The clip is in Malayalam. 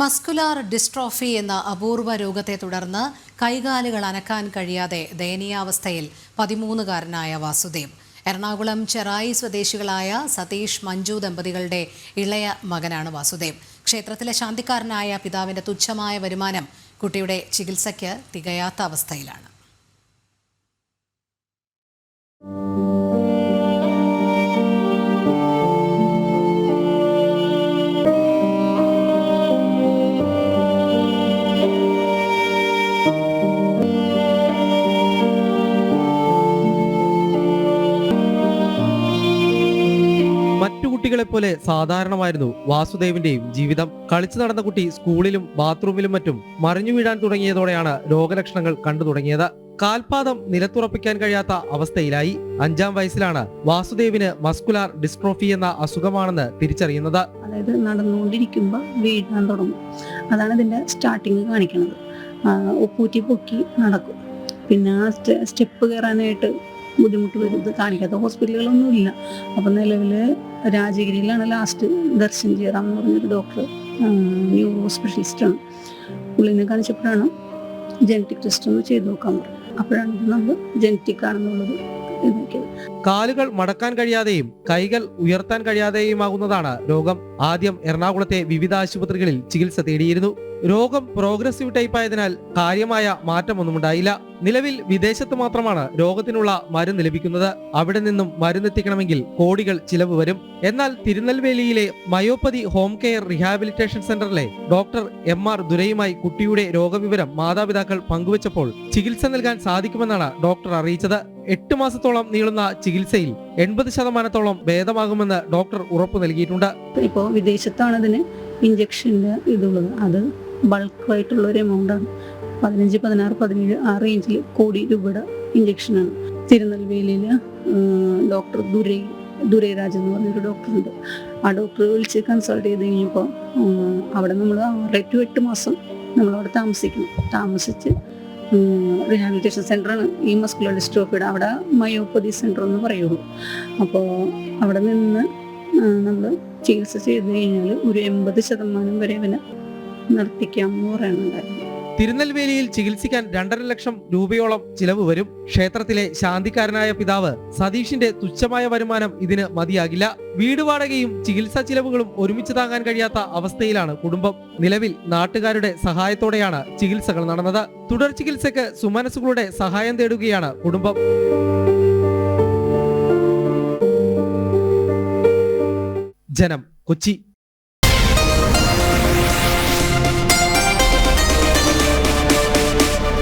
മസ്കുലാർ ഡിസ്ട്രോഫി എന്ന അപൂർവ രോഗത്തെ തുടർന്ന് കൈകാലുകൾ അനക്കാൻ കഴിയാതെ ദയനീയാവസ്ഥയിൽ പതിമൂന്നുകാരനായ വാസുദേവ്. എറണാകുളം ചെറായി സ്വദേശികളായ സതീഷ് മഞ്ജു ദമ്പതികളുടെ ഇളയ മകനാണ് വാസുദേവ്. ക്ഷേത്രത്തിലെ ശാന്തിക്കാരനായ പിതാവിന്റെ തുച്ഛമായ വരുമാനം കുട്ടിയുടെ ചികിത്സയ്ക്ക് തികയാത്ത അവസ്ഥയിലാണ്. മറ്റു കുട്ടികളെ പോലെ സാധാരണമായിരുന്നു വാസുദേവിന്റെയും ജീവിതം. കളിച്ചു നടന്ന കുട്ടി സ്കൂളിലും ബാത്റൂമിലും മറ്റും മറിഞ്ഞു വീഴാൻ തുടങ്ങിയതോടെയാണ് രോഗലക്ഷണങ്ങൾ കണ്ടു തുടങ്ങിയത്. കാൽപാദം നിലത്തുറപ്പിക്കാൻ കഴിയാത്ത അവസ്ഥയിലായി. അഞ്ചാം വയസ്സിലാണ് വാസുദേവിന് മസ്കുലാർ ഡിസ്ട്രോഫി എന്ന അസുഖമാണെന്ന് തിരിച്ചറിയുന്നത്. അതായത് നടന്നുകൊണ്ടിരിക്കുമ്പോൾ വീഴാൻ തുടങ്ങും. അതാണ് ഇതിന്റെ സ്റ്റാർട്ടിങ് കാണിക്കുന്നത് ഉപ്പൂറ്റി പൊക്കി നടക്കും. പിന്നെ സ്റ്റെപ്പ് കയറാനായിട്ട് ബുദ്ധിമുട്ട് വരും. ഇത് കാണിക്കാത്ത ഹോസ്പിറ്റലുകളൊന്നും ഇല്ല. അപ്പം നിലവിൽ രാജഗിരിയിലാണ് ലാസ്റ്റ് ദർശൻ ജയറാം എന്ന് പറഞ്ഞൊരു ഡോക്ടർ ന്യൂറോ സ്പെഷ്യലിസ്റ്റാണ് പുള്ളിനെ കാണിച്ചപ്പോഴാണ് ജനറ്റിക് ടെസ്റ്റ് ഒന്ന് ചെയ്ത് നോക്കാൻ പറഞ്ഞു അപ്പോഴാണ് നമ്മൾ ജനറ്റിക് ആണെന്നുള്ളത് കാലുകൾ മടക്കാൻ കഴിയാതെയും കൈകൾ ഉയർത്താൻ കഴിയാതെയുമാകുന്നതാണ് രോഗം. ആദ്യം എറണാകുളത്തെ വിവിധ ആശുപത്രികളിൽ ചികിത്സ തേടിയിരുന്നു. രോഗം പ്രോഗ്രസീവ് ടൈപ്പ് ആയതിനാൽ കാര്യമായ മാറ്റമൊന്നും ഉണ്ടായില്ല നിലവിൽ വിദേശത്ത് മാത്രമാണ് രോഗത്തിനുള്ള മരുന്ന് ലഭിക്കുന്നത്. അവിടെ നിന്നും മരുന്നെത്തിക്കണമെങ്കിൽ കോടികൾ ചിലവ് വരും. എന്നാൽ തിരുനെൽവേലിയിലെ മയോപ്പതി ഹോം കെയർ റീഹാബിലിറ്റേഷൻ സെന്ററിലെ ഡോക്ടർ എം ആർ ദുരയുമായി കുട്ടിയുടെ രോഗവിവരം മാതാപിതാക്കൾ പങ്കുവച്ചപ്പോൾ ചികിത്സ നൽകാൻ സാധിക്കുമെന്നാണ് ഡോക്ടർ അറിയിച്ചത്. എട്ട് മാസത്തോളം നീളുന്ന ചികിത്സയിൽ എൺപത് ശതമാനത്തോളം ഭേദമാകുമെന്ന് ഡോക്ടർ ഉറപ്പു നൽകിയിട്ടുണ്ട്. ഇപ്പോൾ വിദേശത്താണ് ഇതിന് ഇഞ്ചക്ഷന്റെ ഇതുള്ളത്. അത് ബൾക്കായിട്ടുള്ള ഒരു എമൗണ്ടാണ് പതിനഞ്ച് പതിനാറ് പതിനേഴ് ആ റേഞ്ചിൽ കോടി രൂപയുടെ ഇഞ്ചക്ഷനാണ് തിരുനെൽവേലിയിൽ ഡോക്ടർ ദുരൈ ദുരൈരാജ് എന്ന് പറഞ്ഞൊരു ഡോക്ടറുണ്ട് ആ ഡോക്ടറെ വിളിച്ച് കൺസൾട്ട് ചെയ്ത് കഴിഞ്ഞപ്പോൾ അവിടെ നമ്മൾ ആറ് ടു എട്ട് മാസം നമ്മളവിടെ താമസിക്കണം. താമസിച്ച് റീഹാബിലിറ്റേഷൻ സെന്ററാണ് ഈ മസ്കുലർ ഡിസ്ട്രോഫിയുടെ അവിടെ മയോപ്പതി സെന്റർ എന്ന് പറയുള്ളൂ അപ്പോൾ അവിടെ നിന്ന് നമ്മൾ ചികിത്സ ചെയ്ത് കഴിഞ്ഞാൽ ഒരു എൺപത് ശതമാനം വരെ അവനെ നിർത്തിക്കാമെന്ന് പറയുന്നുണ്ടായിരുന്നു. തിരുനെൽവേലിയിൽ ചികിത്സിക്കാൻ രണ്ടര ലക്ഷം രൂപയോളം ചിലവ് വരും. ക്ഷേത്രത്തിലെ ശാന്തിക്കാരനായ പിതാവ് സതീഷിന്റെ തുച്ഛമായ വരുമാനം ഇതിന് മതിയാകില്ല. വീട് വാടകയും ചികിത്സാ ചിലവുകളും ഒരുമിച്ച് താങ്ങാൻ കഴിയാത്ത അവസ്ഥയിലാണ് കുടുംബം. നിലവിൽ നാട്ടുകാരുടെ സഹായത്തോടെയാണ് ചികിത്സകൾ നടന്നത്. തുടർ ചികിത്സയ്ക്ക് സുമനസുകളുടെ സഹായം തേടുകയാണ് കുടുംബം. ജനം കൊച്ചി.